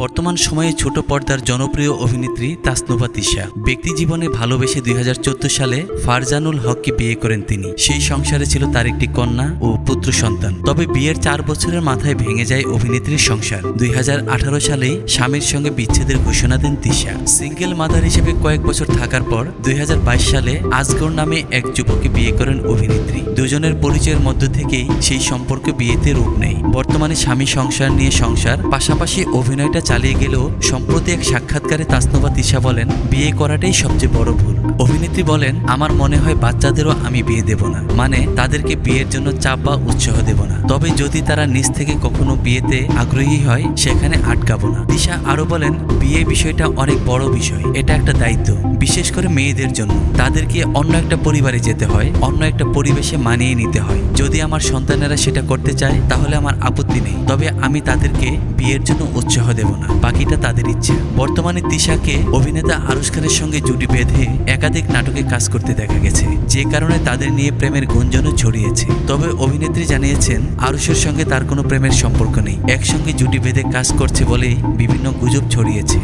বর্তমান সময়ে ছোট পর্দার জনপ্রিয় অভিনেত্রী তাসনুভা তিশা। ব্যক্তি জীবনে ভালোবেসে দুই হাজার চোদ্দ সালে ফারজানুল হককে বিয়ে করেন তিনি। সেই সংসারে ছিল তার একটি কন্যা ও পুত্র সন্তান। তবে বিয়ের চার বছরের মাথায় ভেঙে যায় অভিনেত্রীর সংসার। দুই সালেই স্বামীর সঙ্গে বিচ্ছেদের ঘোষণা দেন তিশা। সিঙ্গেল মাদার হিসেবে কয়েক বছর থাকার পর দুই হাজার বাইশ সালে আজগর নামে এক যুবককে বিয়ে করেন অভিনেত্রী। দুজনের পরিচয়ের মধ্য থেকেই সেই সম্পর্ক বিয়েতে রূপ নেয়। বর্তমানে স্বামী সংসার নিয়ে সংসার, পাশাপাশি অভিনয়টা চালিয়ে গেলেও সম্প্রতি এক সাক্ষাৎকারে তাসনোভা তিশা বলেন, বিয়ে করাটাই সবচেয়ে বড় ভুল। অভিনেত্রী বলেন, আমার মনে হয় বাচ্চাদেরও আমি বিয়ে দেব না। মানে তাদেরকে বিয়ের জন্য চাপ বা উৎসাহ দেব না। তবে যদি তারা নিজ থেকে কখনো বিয়েতে আগ্রহী হয়, সেখানে আটকাবো না। দিশা আরও বলেন বিয়ে বিষয়টা অনেক বড় বিষয়। এটা একটা দায়িত্ব। বিশেষ করে মেয়েদের জন্য। তাদেরকে অন্য একটা পরিবারে যেতে হয়, অন্য একটা পরিবেশে মানিয়ে নিতে হয়। যদি আমার সন্তানেরা সেটা করতে চায়, তাহলে আমার আপত্তি নেই তবে আমি তাদেরকে বিয়ের জন্য উৎসাহ দেব না। বাকিটা তাদের ইচ্ছে। বর্তমানে তিশাকে অভিনেতা আরুষ খানের সঙ্গে জুটি বেঁধে একাধিক নাটকে কাজ করতে দেখা গেছে। যে কারণে তাদের নিয়ে প্রেমের গুঞ্জনও ছড়িয়েছে। তবে অভিনেত্রী জানিয়েছেন আরুষের সঙ্গে তার কোনো প্রেমের সম্পর্ক নেই। একসঙ্গে জুটি বেঁধে কাজ করছে বলেই বিভিন্ন গুজব ছড়িয়েছে।